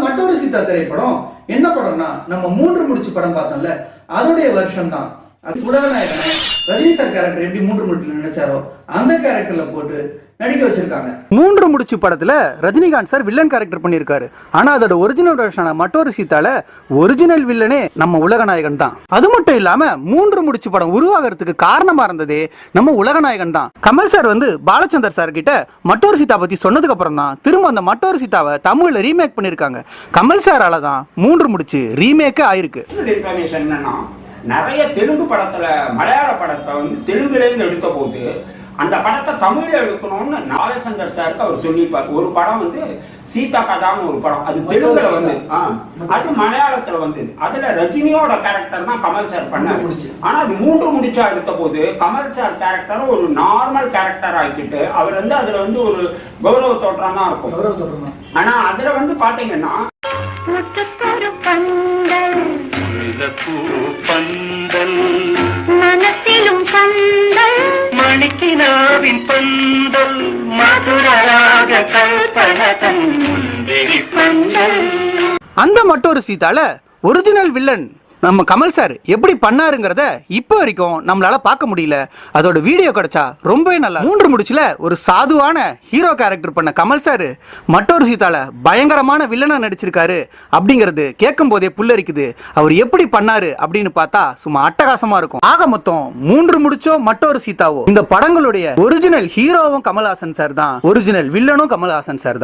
மற்றொரு சீதா திரைப்படம் என்ன படம்னா நம்ம மூன்று முடிச்சு படம் பார்த்தோம்ல அதோடைய வருஷம் தான் அது உலகநாயகனை ரஜினி சார் கேரக்டர் எப்படி மூன்று முடிச்சுல நினைச்சாரோ அந்த கேரக்டர்ல போட்டு நடிக்க வச்சிருக்காங்க. மூன்று முடிச்சு படத்துல ரஜினிகாந்த் சார் வில்லன் கேரக்டர் பண்ணியிருக்காரு. ஆனா அதோட ஒரிஜினல் வருஷனான மற்றொரு சீதால ஒரிஜினல் வில்லனே நம்ம உலகநாயகன் தான். அது மட்டும் இல்லாம மூன்று முடிச்சு படம் உருவாகிறதுக்கு காரணமா இருந்ததே நம்ம உலகநாயகன் தான். கமல் சார் வந்து பாலச்சந்தர் சார் கிட்ட மற்றொரு சீதா பத்தி சொன்னதுக்கு அப்புறம் தான் திரும்ப அந்த மற்றொரு சீதாவை தமிழ்ல ரீமேக் பண்ணிருக்காங்க கமல் சாரால தான் மூன்று முடிச்சு ரீமேக்கே ஆயிருக்கு. நிறைய தெலுங்கு படத்துல மலையாள படத்தை வந்து தெலுங்குல இருந்து எடுத்த போது அந்த படத்தை தமிழ்ல எடுக்கணும்னு நாகச்சந்தர் சாருக்கு அவர் சொல்லியிருப்பார். ஒரு படம் வந்து சீதா கதான்னு ஒரு படம். அது தெலுங்குல வந்து அது மலையாளத்துல வந்து. அதுல ரஜினியோட கேரக்டர் தான் கமல் சார் பண்ணாரு. மூன்று முடிச்சு. ஆனா அது மூன்று முடிச்சா எடுத்த போது கமல் சார் கேரக்டர் ஒரு நார்மல் கேரக்டர் ஆக்கிட்டு அவர் வந்து அதுல வந்து ஒரு கௌரவ தோற்றம் தான் இருக்கும். ஆனா அதுல வந்து பாத்தீங்கன்னா முல்லைப்பூ பந்தல். மனசிலும் பந்தல். மணிக்கினாவின் பந்தல். மதுராக கல்பனதன் முந்திரி பந்தல். அந்த மற்றொரு சீதால ஒரிஜினல் வில்லன் நம்ம கமல் சார் எப்படி பண்ணாருங்கிறத இப்போ வரைக்கும் நம்மளால பார்க்க முடியல. அதோட வீடியோ கிடைச்சா ரொம்பவே நல்லா மூன்று முடிச்சுல ஒரு சாதுவான ஹீரோ கேரக்டர் பண்ண கமல் சார் மற்றொரு சீதால பயங்கரமான வில்லனா நடிச்சிருக்காரு அப்படிங்கிறது கேட்கும் போதே புல்லரிக்குது. அவர் எப்படி பண்ணாரு அப்படின்னு பார்த்தா சும்மா அட்டகாசமா இருக்கும். ஆக மொத்தம் மூன்று முடிச்சோ மற்றொரு சீதாவோ. இந்த படங்களுடைய ஒரிஜினல் ஹீரோவும் கமல்ஹாசன் சார் தான். ஒரிஜினல் வில்லனும் கமல்ஹாசன் சார் தான்.